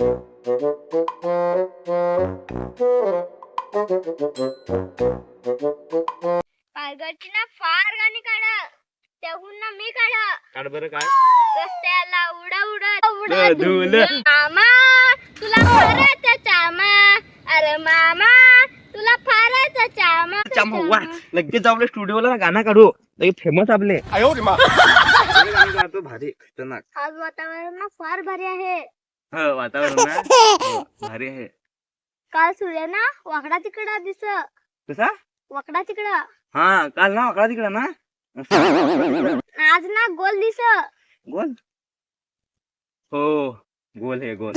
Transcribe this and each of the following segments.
ना फार गाणी काढा. त्याहून ना मी काढा. काढ बरं काय? रस्त्याला उडा धुल. मामा तुला फारायचा चामा. अरे मामा तुला फारायचा चामा. चामा वा लगेच जाऊ स्टुडिओला गाणं काढू. लगेच फेमस आपले. गाणं गातो भारी खतरनाक. आज वातावरण ना फार भारी आहे. हो वातावरण ना. हो, भारी आहे. काल सूर्य ना वाकडा तिकडा दिस. कसा? वाकडा तिकडा. हा काल ना अकरा तिकडे ना. आज ना गोल दिस. गोल? हो गोल हे गोल.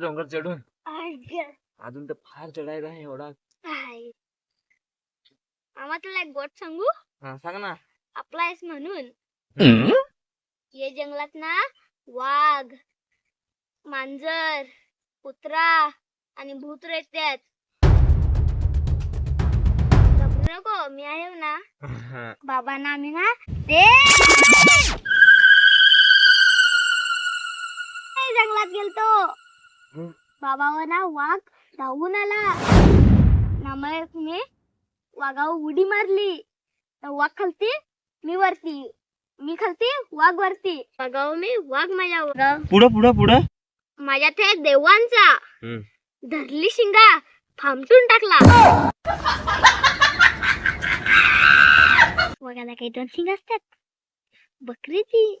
डोंगर चढून. अजून तर फार चढायचं आहे एवढा. मामा तुला एक गोट सांगू? हा सांग ना. आपला आहेस म्हणून. ये जंगलात ना वाघ मांजर कुत्रा आणि भूत येतात घाबरू नको मी आहे ना. बाबांना आम्ही ना ते जंगलात गेलतो. बाबावर ना वाघ धावून आला. त्यामुळे मी वाघावर उडी मारली. वाघ खालती मी वरती. मी खालती वाघ वरती. वाघावर मी वाघ माझ्या पुढं पुढं पुढं. माझ्या त्या देवांचा. धरली शिंगा फामटून टाकला. वाघाला काही दोन शिंग असतात. बकरीची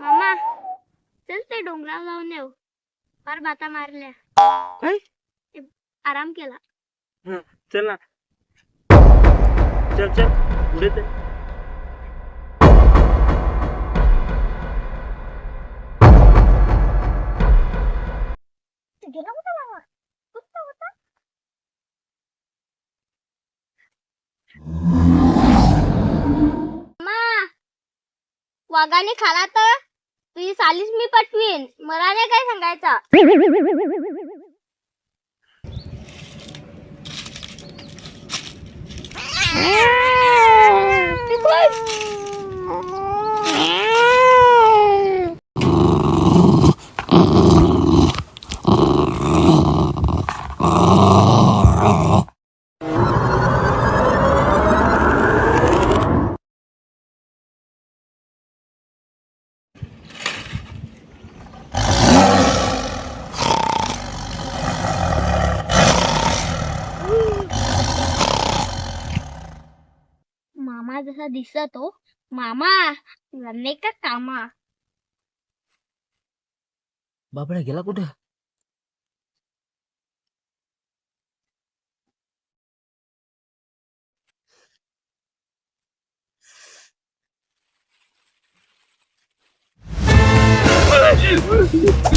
मामा चल ते डोंगरावर जाऊन येऊ. फार बाता मारल्या? आराम केला. चल ना. चल चल. पुढे गेला बाबा होता मा वाघाने खाला तर? तुझी सालीच मी पटवीन. मला नाही काय सांगायचा. मामा जसा दिसत हो मामा लन्ने का कामा बाबड्या गेला कुठे Oh,